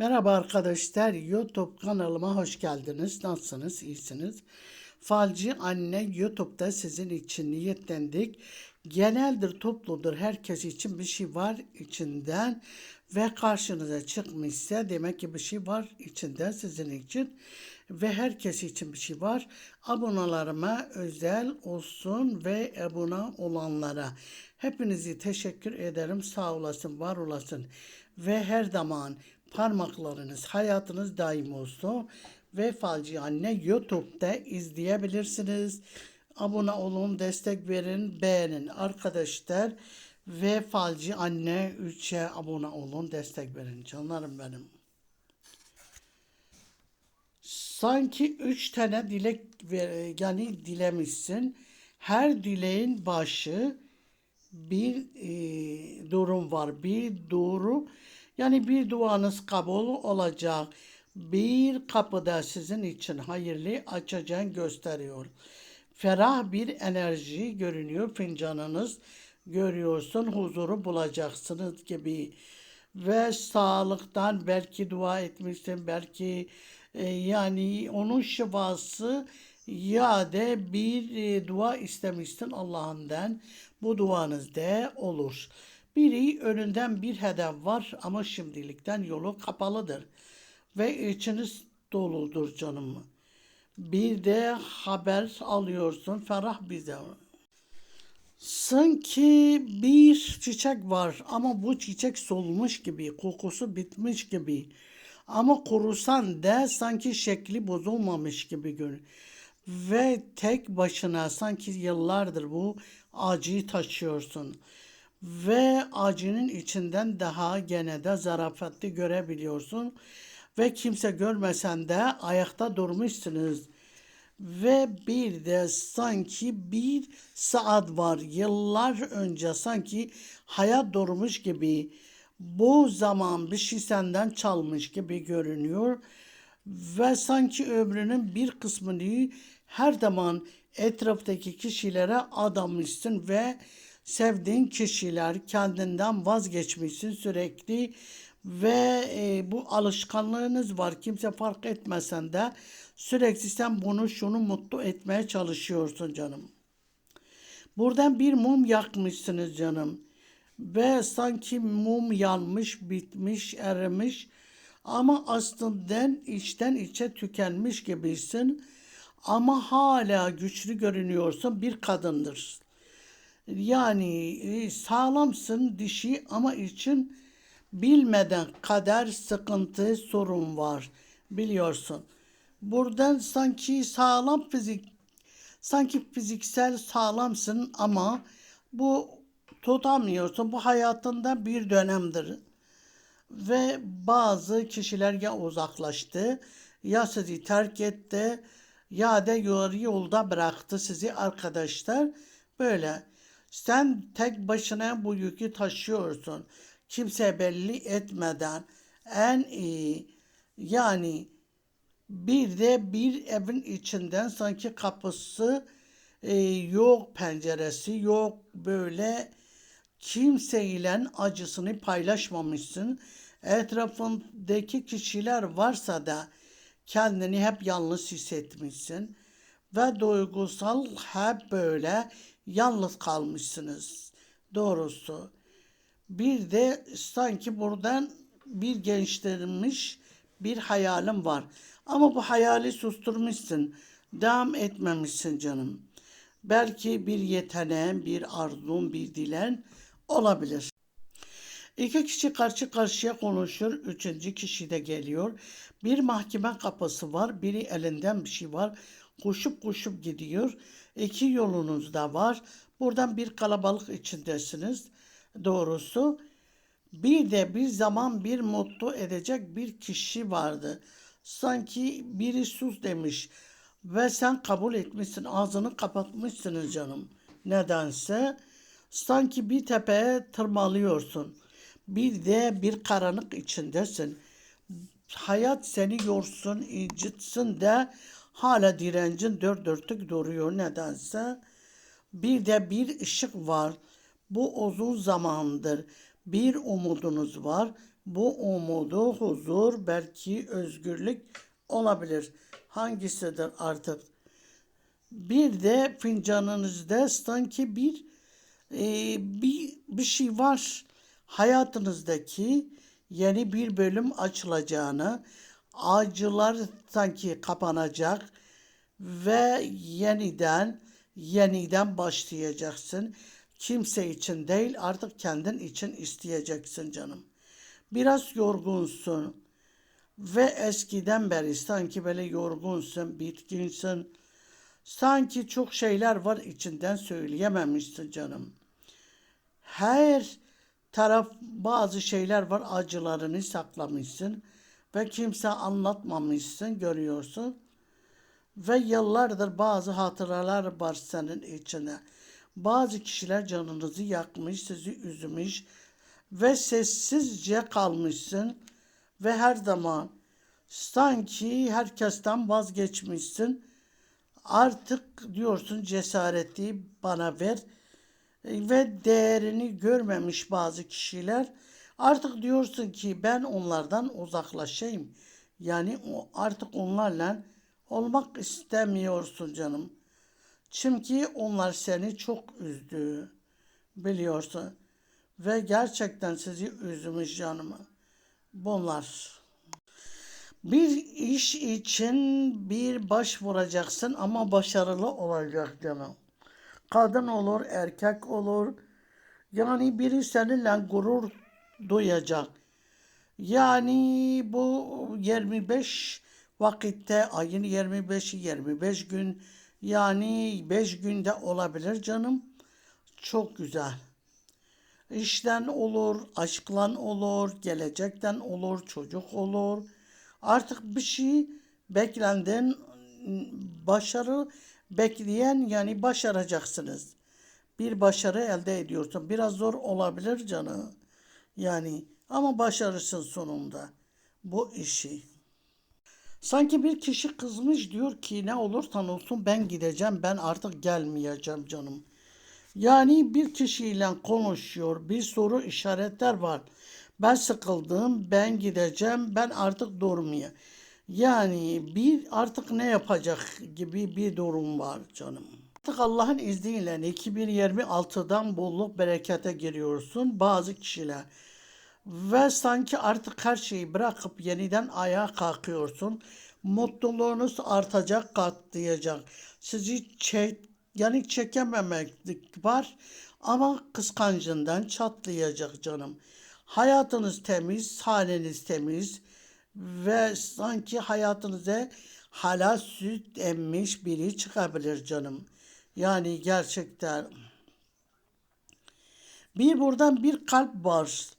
Merhaba arkadaşlar, YouTube kanalıma hoş geldiniz. Nasılsınız? İyisiniz? Falcı Anne YouTube'da sizin için niyetlendik. Geneldir, topludur, herkes için bir şey var içinden ve karşınıza çıkmışsa demek ki bir şey var içinden sizin için ve herkes için bir şey var. Abonalarıma özel olsun ve abone olanlara hepinizi teşekkür ederim. Sağ olasın, var olasın ve her zaman parmaklarınız hayatınız daim olsun ve Falcı Anne YouTube'da izleyebilirsiniz. Abone olun, destek verin, beğenin arkadaşlar ve Falcı Anne 3'e abone olun, destek verin canlarım benim. Sanki üç tane dilek yani dilemişsin. Her dileğin başı bir e, durum var. Bir doğru yani bir duanız kabul olacak. Bir kapıda sizin için hayırlı açacağını gösteriyor. Ferah bir enerji görünüyor fincanınız. Görüyorsun huzuru bulacaksınız gibi. Ve sağlıktan belki dua etmişsin belki e, yani onun şifası ya da bir e, dua istemişsin Allah'ından. Bu duanız da olur. Biri önünden bir hedef var ama şimdilikten yolu kapalıdır. Ve içiniz doludur canım. Bir de haber alıyorsun ferah bize. Sanki bir çiçek var ama bu çiçek solmuş gibi, kokusu bitmiş gibi. Ama kurusan da sanki şekli bozulmamış gibi görünüyor. Ve tek başına sanki yıllardır bu acıyı taşıyorsun. Ve acının içinden daha gene de zarafetli görebiliyorsun. Ve kimse görmesen de ayakta durmuşsunuz ve bir de sanki bir saat var yıllar önce sanki hayat durmuş gibi bu zaman bir şey senden çalmış gibi görünüyor ve sanki ömrünün bir kısmını her zaman etraftaki kişilere adamışsın ve sevdiğin kişiler kendinden vazgeçmişsin sürekli ve e, bu alışkanlığınız var. Kimse fark etmesen de sürekli sen bunu şunu mutlu etmeye çalışıyorsun canım. Buradan bir mum yakmışsınız canım. Ve sanki mum yanmış, bitmiş, erimiş. Ama aslında içten içe tükenmiş gibisin. Ama hala güçlü görünüyorsun bir kadındır. Yani e, sağlamsın dişi ama için bilmeden kader sıkıntı sorun var biliyorsun. Buradan sanki sağlam fizik sanki fiziksel sağlamsın ama bu tutamıyorsun. Bu hayatında bir dönemdir. Ve bazı kişiler ya uzaklaştı ya sizi terk etti ya da yolda bıraktı sizi arkadaşlar. Böyle sen tek başına bu yükü taşıyorsun. Kimse belli etmeden en iyi yani bir de bir evin içinden sanki kapısı e, yok, penceresi yok böyle kimseyle acısını paylaşmamışsın. Etrafındaki kişiler varsa da kendini hep yalnız hissetmişsin ve duygusal hep böyle yalnız kalmışsınız. Doğrusu. Bir de sanki buradan bir gençlerilmiş bir hayalim var. Ama bu hayali susturmuşsun. Devam etmemişsin canım. Belki bir yeteneğin, bir arzun, bir dilen olabilir. İki kişi karşı karşıya konuşur. Üçüncü kişi de geliyor. Bir mahkeme kapısı var. Biri elinden bir şey var. Koşup koşup gidiyor. İki yolunuz da var. Buradan bir kalabalık içindesiniz. Doğrusu. Bir de bir zaman bir mutlu edecek bir kişi vardı. Sanki biri sus demiş ve sen kabul etmişsin. Ağzını kapatmışsınız canım. Nedense sanki bir tepeye tırmalıyorsun. Bir de bir karanlık içindesin. Hayat seni yorsun, incitsin de hala direncin dört dörtlük duruyor nedense. Bir de bir ışık var. Bu uzun zamandır bir umudunuz var Bu umudu, huzur, belki özgürlük olabilir. Hangisidir artık? Bir de fincanınızda sanki bir e, bir bir şey var hayatınızdaki yeni bir bölüm açılacağını, acılar sanki kapanacak ve yeniden yeniden başlayacaksın. Kimse için değil artık kendin için isteyeceksin canım. Biraz yorgunsun ve eskiden beri sanki böyle yorgunsun, bitkinsin. Sanki çok şeyler var içinden söyleyememişsin canım. Her taraf bazı şeyler var acılarını saklamışsın ve kimse anlatmamışsın görüyorsun. Ve yıllardır bazı hatıralar var senin içine. Bazı kişiler canınızı yakmış, sizi üzmüş ve sessizce kalmışsın ve her zaman sanki herkesten vazgeçmişsin. Artık diyorsun cesareti bana ver ve değerini görmemiş bazı kişiler. Artık diyorsun ki ben onlardan uzaklaşayım. Yani artık onlarla olmak istemiyorsun canım. Çünkü onlar seni çok üzdü. Biliyorsun. Ve gerçekten sizi üzmüş canımı. Bunlar. Bir iş için bir baş vuracaksın ama başarılı olacak canım. Kadın olur, erkek olur. Yani biri seninle gurur duyacak. Yani bu 25 vakitte ayın 25'i 25 gün yani 5 günde olabilir canım. Çok güzel. İşten olur, aşklan olur, gelecekten olur, çocuk olur. Artık bir şey beklenden başarı bekleyen yani başaracaksınız. Bir başarı elde ediyorsun. Biraz zor olabilir canım. Yani ama başarırsın sonunda bu işi. Sanki bir kişi kızmış diyor ki ne olursan olsun ben gideceğim ben artık gelmeyeceğim canım. Yani bir kişiyle konuşuyor bir soru işaretler var. Ben sıkıldım ben gideceğim ben artık durmaya. Yani bir artık ne yapacak gibi bir durum var canım. Artık Allah'ın izniyle 2026'dan bolluk berekete giriyorsun bazı kişiler. Ve sanki artık her şeyi bırakıp yeniden ayağa kalkıyorsun. Mutluluğunuz artacak, katlayacak. Sizi çek, yani çekememeklik var ama kıskancından çatlayacak canım. Hayatınız temiz, haliniz temiz ve sanki hayatınıza hala süt emmiş biri çıkabilir canım. Yani gerçekten bir buradan bir kalp var.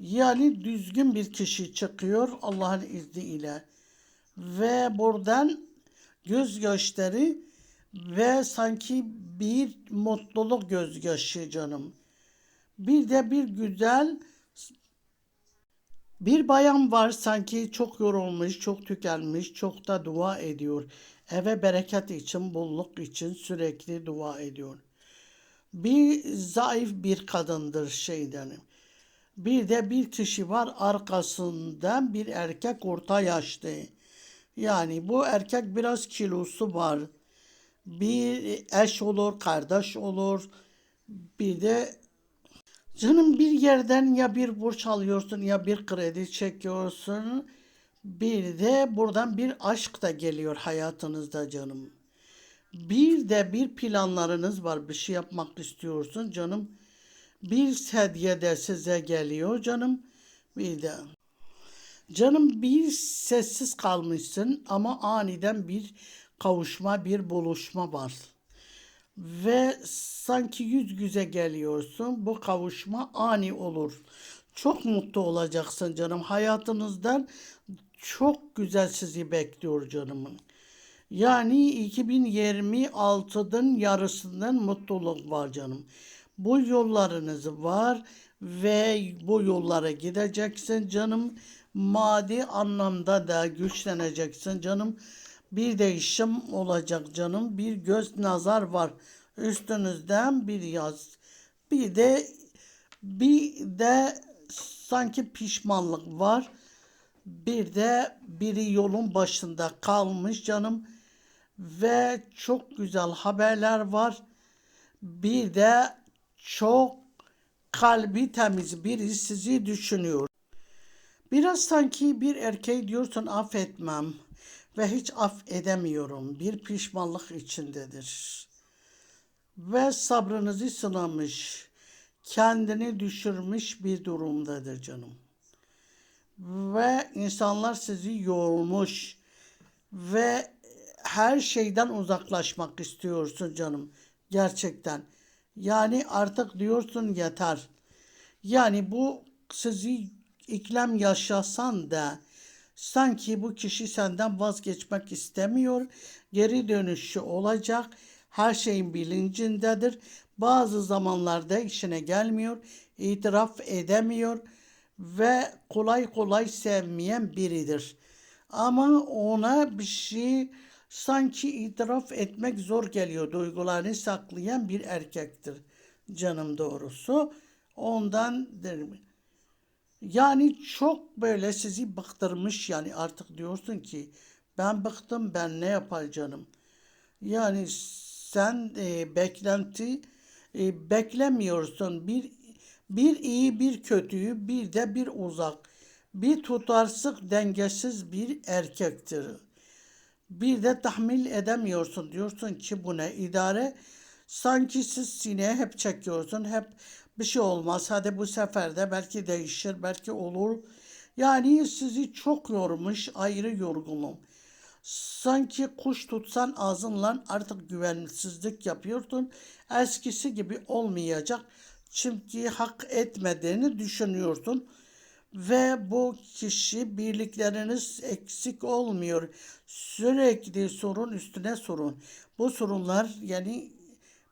Yani düzgün bir kişi çıkıyor Allah'ın izniyle. Ve buradan gözyaşları ve sanki bir mutluluk gözyaşı canım. Bir de bir güzel bir bayan var sanki çok yorulmuş, çok tükenmiş, çok da dua ediyor. Eve bereket için, bolluk için sürekli dua ediyor. Bir zayıf bir kadındır şeyden. Bir de bir kişi var arkasından bir erkek orta yaşlı. Yani bu erkek biraz kilosu var. Bir eş olur, kardeş olur. Bir de Canım bir yerden ya bir borç alıyorsun ya bir kredi çekiyorsun. Bir de buradan bir aşk da geliyor hayatınızda canım. Bir de bir planlarınız var bir şey yapmak istiyorsun canım. Bir hediye de size geliyor canım. Bir de canım bir sessiz kalmışsın ama aniden bir kavuşma bir buluşma var ve sanki yüz yüze geliyorsun. Bu kavuşma ani olur. Çok mutlu olacaksın canım. Hayatınızdan çok güzel sizi bekliyor canımın. Yani 2026'nın yarısından mutluluk var canım. Bu yollarınız var ve bu yollara gideceksin canım. Maddi anlamda da güçleneceksin canım. Bir değişim olacak canım. Bir göz nazar var üstünüzden bir yaz. Bir de bir de sanki pişmanlık var. Bir de biri yolun başında kalmış canım ve çok güzel haberler var. Bir de çok kalbi temiz biri sizi düşünüyor. Biraz sanki bir erkeği diyorsun affetmem ve hiç af edemiyorum. Bir pişmanlık içindedir. Ve sabrınızı sınamış, kendini düşürmüş bir durumdadır canım. Ve insanlar sizi yormuş ve her şeyden uzaklaşmak istiyorsun canım. Gerçekten. Yani artık diyorsun yeter. Yani bu sizi iklem yaşasan da sanki bu kişi senden vazgeçmek istemiyor. Geri dönüşü olacak. Her şeyin bilincindedir. Bazı zamanlarda işine gelmiyor. itiraf edemiyor ve kolay kolay sevmeyen biridir. Ama ona bir şey sanki itiraf etmek zor geliyor. Duygularını saklayan bir erkektir. Canım doğrusu. Ondan derim. Yani çok böyle sizi bıktırmış yani artık diyorsun ki ben bıktım ben ne yapacağım. Yani sen e, beklenti e, beklemiyorsun. Bir bir iyi bir kötüyü bir de bir uzak. Bir tutarsız dengesiz bir erkektir. Bir de tahmil edemiyorsun. Diyorsun ki bu ne idare. Sanki siz sineye hep çekiyorsun. Hep bir şey olmaz. Hadi bu sefer de belki değişir. Belki olur. Yani sizi çok yormuş. Ayrı yorgunum. Sanki kuş tutsan ağzınla artık güvensizlik yapıyordun. Eskisi gibi olmayacak. Çünkü hak etmediğini düşünüyorsun. Ve bu kişi birlikleriniz eksik olmuyor. Sürekli sorun üstüne sorun. Bu sorunlar yani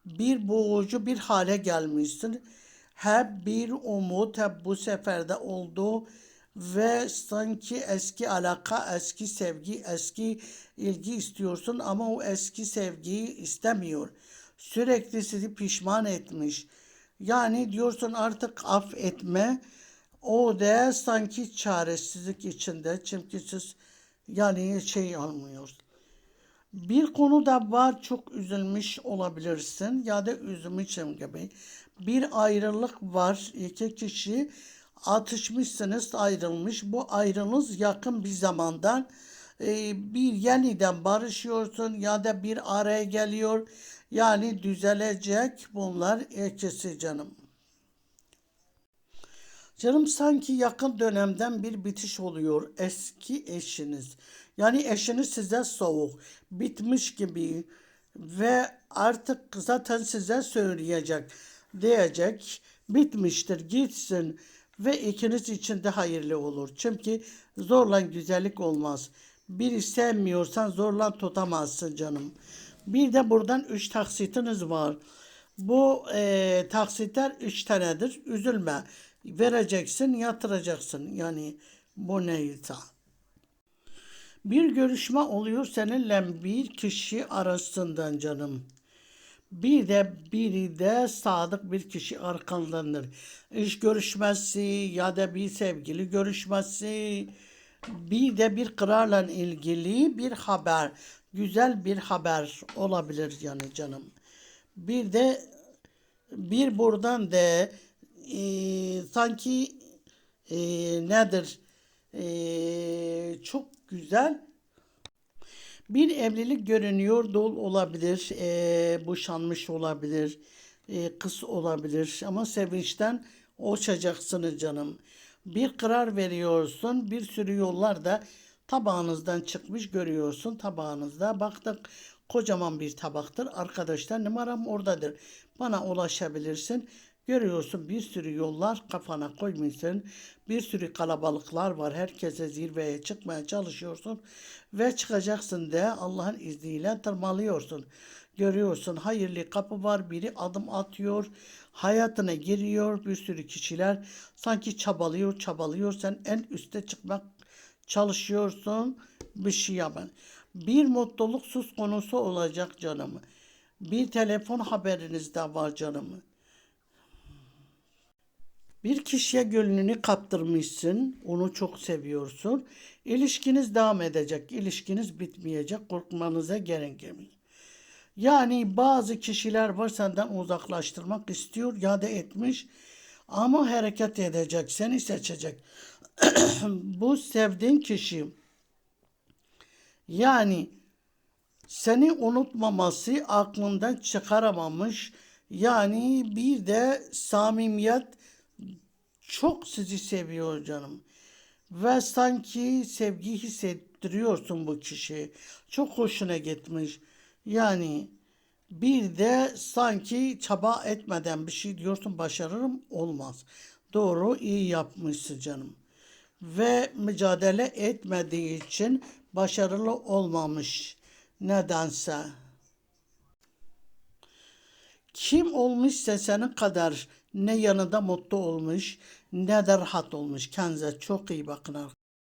bir boğucu bir hale gelmişsin. Hep bir umut hep bu seferde oldu ve sanki eski alaka, eski sevgi, eski ilgi istiyorsun ama o eski sevgiyi istemiyor. Sürekli sizi pişman etmiş. Yani diyorsun artık affetme. O da sanki çaresizlik içinde. Çünkü siz yani şey almıyor. Bir konu da var çok üzülmüş olabilirsin ya da üzülmüşüm gibi. Bir ayrılık var. iki kişi atışmışsınız ayrılmış. Bu ayrılığınız yakın bir zamandan e, bir yeniden barışıyorsun ya da bir araya geliyor. Yani düzelecek bunlar ikisi canım. Canım sanki yakın dönemden bir bitiş oluyor eski eşiniz. Yani eşiniz size soğuk, bitmiş gibi ve artık zaten size söyleyecek, diyecek, bitmiştir, gitsin ve ikiniz için de hayırlı olur. Çünkü zorla güzellik olmaz. Biri sevmiyorsan zorla tutamazsın canım. Bir de buradan üç taksitiniz var. Bu e, taksitler üç tanedir. Üzülme. Vereceksin, yatıracaksın. Yani bu neyse. Bir görüşme oluyor seninle bir kişi arasından canım. Bir de biri de sadık bir kişi arkandandır. İş görüşmesi ya da bir sevgili görüşmesi bir de bir kararla ilgili bir haber. Güzel bir haber olabilir yani canım. Bir de bir buradan da e, sanki e, nedir? E, çok güzel bir evlilik görünüyor dol olabilir e, boşanmış olabilir e, kız olabilir ama sevinçten uçacaksınız canım. Bir karar veriyorsun bir sürü yollar da tabağınızdan çıkmış görüyorsun. Tabağınızda baktık kocaman bir tabaktır. Arkadaşlar numaram oradadır. Bana ulaşabilirsin Görüyorsun bir sürü yollar kafana koymuşsun. Bir sürü kalabalıklar var. Herkese zirveye çıkmaya çalışıyorsun. Ve çıkacaksın de Allah'ın izniyle tırmalıyorsun. Görüyorsun hayırlı kapı var. Biri adım atıyor. Hayatına giriyor. Bir sürü kişiler sanki çabalıyor çabalıyor. Sen en üste çıkmak çalışıyorsun. Bir şey yapın. Bir mutluluk söz konusu olacak canım. Bir telefon haberiniz de var canım. Bir kişiye gönlünü kaptırmışsın, onu çok seviyorsun. İlişkiniz devam edecek, ilişkiniz bitmeyecek, korkmanıza gerek yok. Yani bazı kişiler var senden uzaklaştırmak istiyor ya da etmiş ama hareket edecek, seni seçecek. Bu sevdiğin kişi yani seni unutmaması aklından çıkaramamış. Yani bir de samimiyet çok sizi seviyor canım. Ve sanki sevgi hissettiriyorsun bu kişiye. Çok hoşuna gitmiş. Yani bir de sanki çaba etmeden bir şey diyorsun başarırım olmaz. Doğru iyi yapmışsın canım. Ve mücadele etmediği için başarılı olmamış nedense. Kim olmuşsa senin kadar ne yanında mutlu olmuş ne de rahat olmuş. Kendinize çok iyi bakın arkadaşlar.